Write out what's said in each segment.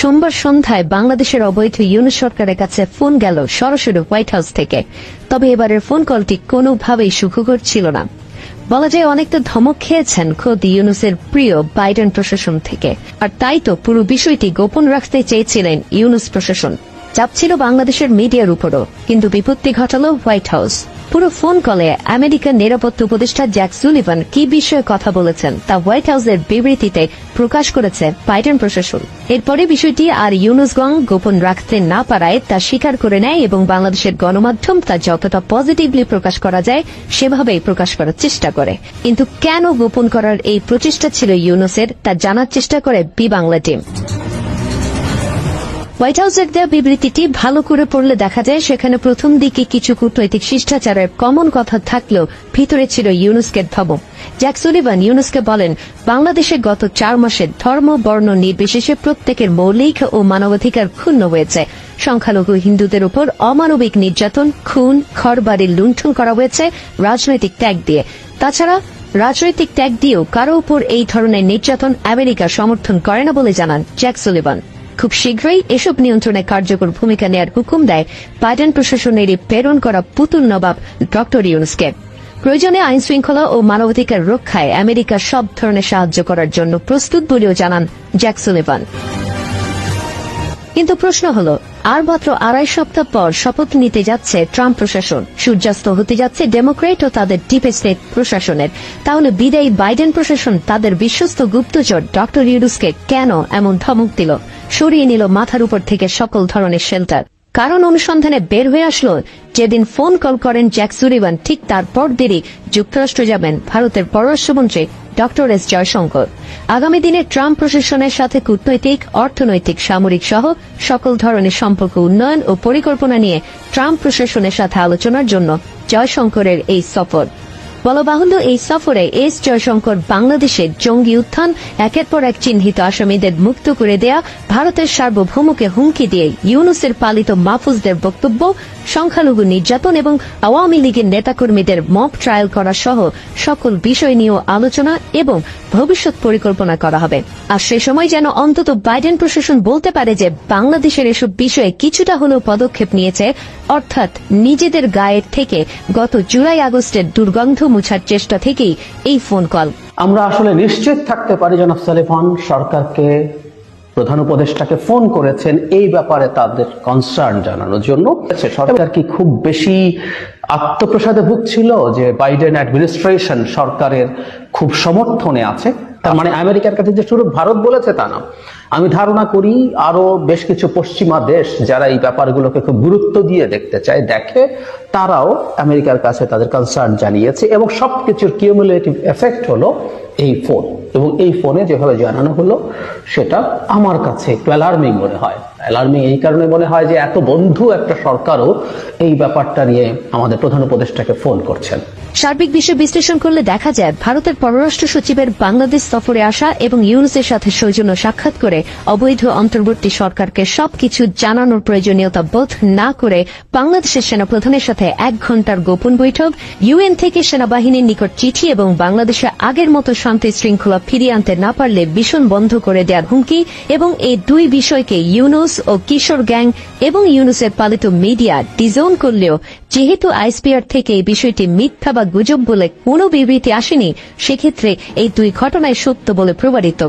সোমবার সন্ধ্যায় বাংলাদেশের অবৈধ ইউনুস সরকারের কাছে ফোন গেল সরাসরি হোয়াইট হাউস থেকে। তবে এবারের ফোন কলটি কোনোভাবেই সুখকর ছিল না। বলা যায় অনেকটা ধমক খেয়েছেন খোদ ইউনুসের প্রিয় বাইডেন প্রশাসন থেকে। আর তাই তো পুরো বিষয়টি গোপন রাখতে চেয়েছিলেন ইউনুস প্রশাসন। চাপ ছিল বাংলাদেশের মিডিয়ার উপরও, কিন্তু বিপত্তি ঘটালো হোয়াইট হাউস। পুরো ফোন কলে আমেরিকার নিরাপত্তা উপদেষ্টা জ্যাক সুলিভান কি বিষয়ে কথা বলেছেন তা হোয়াইট হাউসের বিবৃতিতে প্রকাশ করেছে বাইডেন প্রশাসন। এরপরে বিষয়টি আর ইউনুসগং গোপন রাখতে না পারায় তা স্বীকার করে নেয় এবং বাংলাদেশের গণমাধ্যম তা যতটা পজিটিভলি প্রকাশ করা যায় সেভাবেই প্রকাশ করার চেষ্টা করে। কিন্তু কেন গোপন করার এই প্রচেষ্টা ছিল ইউনুসের তা জানার চেষ্টা করে বি বাংলা টিম। হোয়াইট হাউসের দেওয়া বিবৃতিটি ভালো করে পড়লে দেখা যায় সেখানে প্রথম দিকে কিছু কূটনৈতিক শিষ্টাচারের কমন কথা থাকলেও ভিতরে ছিল ইউনুসকে ধমক জ্যাক সুলিভান ইউনুসকে বলেন, বাংলাদেশে গত চার মাসে ধর্ম, বর্ণ নির্বিশেষে প্রত্যেকের মৌলিক ও মানবাধিকার ক্ষুণ্ণ হয়েছে। সংখ্যালঘু হিন্দুদের উপর অমানবিক নির্যাতন, খুন ঘরবাড়ির লুণ্ঠন করা হয়েছে রাজনৈতিক ত্যাগ দিয়ে। তাছাড়া রাজনৈতিক ত্যাগ দিয়েও কারও উপর এই ধরনের নির্যাতন আমেরিকা সমর্থন করে না বলে জানান জ্যাক সুলিভান। খুব শীঘ্রই এসব নিয়ন্ত্রণে কার্যকর ভূমিকা নেয়ার হুকুম দেয় বাইডেন প্রশাসনেরই প্রেরণ করা পুতুল নবাব ডক্টর ইউনুসকে। প্রয়োজনে আইন শৃঙ্খলা ও মানবাধিকার রক্ষায় আমেরিকা সব ধরনের সাহায্য করার জন্য প্রস্তুত বলেও জানান জ্যাক সুলিভান কিন্তু প্রশ্ন হল, আর মাত্র আড়াই সপ্তাহ পর শপথ নিতে যাচ্ছে ট্রাম্প প্রশাসন। সূর্যাস্ত হতে যাচ্ছে ডেমোক্রেট ও তাদের ডিপ স্টেট প্রশাসনের। তাহলে বিদায়ী বাইডেন প্রশাসন তাদের বিশ্বস্ত গুপ্তচর ডক্টর ইউরুসকে কেন এমন ধমক দিল? সরিয়ে নিল মাথার উপর থেকে সকল ধরনের শেল্টার কারণ অনুসন্ধানে বের হয়ে আসলো, যেদিন ফোন কল করেন জ্যাক সুরিবান ঠিক তারপর দেরি যুক্তরাষ্ট্র যাবেন ভারতের পররাষ্ট্রমন্ত্রী ডক্টর এস জয়শঙ্কর। আগামী দিনে ট্রাম্প প্রশাসনের সাথে কূটনৈতিক, অর্থনৈতিক, সামরিক সহ সকল ধরনের সম্পর্ক উন্নয়ন ও পরিকল্পনা নিয়ে ট্রাম্প প্রশাসনের সাথে আলোচনার জন্য জয়শঙ্করের এই সফর। বলবাহুল্য এই সফরে এস জয়শঙ্কর বাংলাদেশে জঙ্গি উত্থান, একের পর এক চিহ্নিত আসামিদের মুক্ত করে দেয়া, ভারতের সার্বভৌমকে হুমকি দিয়ে ইউনুসের পালিত মাহফুজদের বক্তব্য সংখ্যালঘু নির্যাতন এবং আওয়ামী লীগের নেতাকর্মীদের মক ট্রায়াল করা সহ সকল বিষয় নিয়েও আলোচনা এবং ভবিষ্যৎ পরিকল্পনা করা হবে। আর সে সময় যেন অন্তত বাইডেন প্রশাসন বলতে পারে যে বাংলাদেশের এসব বিষয়ে কিছুটা হলেও পদক্ষেপ নিয়েছে, অর্থাৎ নিজেদের গায়ের থেকে গত জুলাই আগস্টের দুর্গন্ধ মুছার চেষ্টা থেকেই এই ফোন কল আমরা আসলে নিশ্চিত থাকতে পারি জনাব সালেফান সরকারকে প্রধান উপদেষ্টাকে ফোন করেছেন, এই ব্যাপারে তাদের কনসার্ন জানানোর জন্য। সরকার কি খুব বেশি আত্মপ্রসাদে ভুগছিল যে বাইডেন অ্যাডমিনিস্ট্রেশন সরকারের খুব সমর্থনে আছে? তার মানে আমেরিকার কাছে যে শুরু ভারত বলেছে তা না। আমি ধারণা করি আরও বেশ কিছু পশ্চিমা দেশ যারা এই ব্যাপারগুলোকে খুব গুরুত্ব দিয়ে দেখতে চায়, দেখে তারাও আমেরিকার কাছে তাদের কনসার্ন জানিয়েছে এবং সবকিছুর কিউমুলেটিভ এফেক্ট হলো এই ফোন এবং এই ফোনে যেভাবে জানানো হলো, সেটা আমার কাছে একটু অ্যালার্মিং মনে হয়। অ্যালার্মিং এই কারণে মনে হয় যে এত বন্ধু একটা সরকারও এই ব্যাপারটা নিয়ে আমাদের প্রধান উপদেষ্টাকে ফোন করছেন। সার্বিক বিষয় বিশ্লেষণ করলে দেখা যায় ভারতের পররাষ্ট্র সচিবের বাংলাদেশ সফরে আসা এবং ইউনুসের সাথে সৌজন্য সাক্ষাৎ করে অবৈধ অন্তর্বর্তী সরকারকে সবকিছু জানানোর প্রয়োজনীয়তা বোধ না করে বাংলাদেশের সেনাপ্রধানের সাথে এক ঘণ্টার গোপন বৈঠক, ইউএন থেকে সেনাবাহিনীর নিকট চিঠি এবং বাংলাদেশে আগের মতো শান্তি শৃঙ্খলা ফিরিয়ে আনতে না পারলে ভীষণ বন্ধ করে দেওয়ার হুমকি এবং এই দুই বিষয়কে ইউনুস ও কিশোর গ্যাং এবং ইউনুসের পালিত মিডিয়া ডিজোন করলেও যেহেতু আইসপিআর থেকে এই বিষয়টি মিথ্যা বা গুজব বলে কোনো বিবৃতি আসেনি, সেক্ষেত্রে এই দুই ঘটনায় সত্য বলে প্রমাণিত।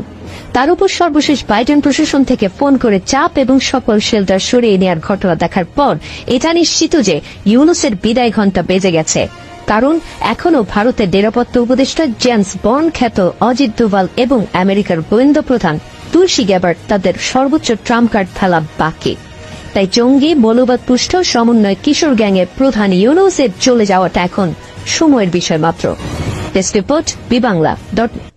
তার উপর সর্বশেষ বাইডেন প্রশাসন থেকে ফোন করে চাপ এবং সকল শেল্টার সরিয়ে নেওয়ার ঘটনা দেখার পর এটা নিশ্চিত যে ইউনুসের বিদায় ঘণ্টা বেজে গেছে। কারণ এখনও ভারতের নিরাপত্তা উপদেষ্টা জেমস বন্ড খ্যাত অজিত দোভাল এবং আমেরিকার গোয়েন্দা প্রধান তুলসী গ্যাবার তাদের সর্বোচ্চ ট্রাম্প কার্ড ফেলা বাকি। তাই জঙ্গি বলবাদ পুষ্ট, সমন্বয় কিশোর গ্যাংয়ের প্রধান ইউনুসের চলে যাওয়াটা এখন সময়ের বিষয় মাত্র। Test report বিবাংলা dot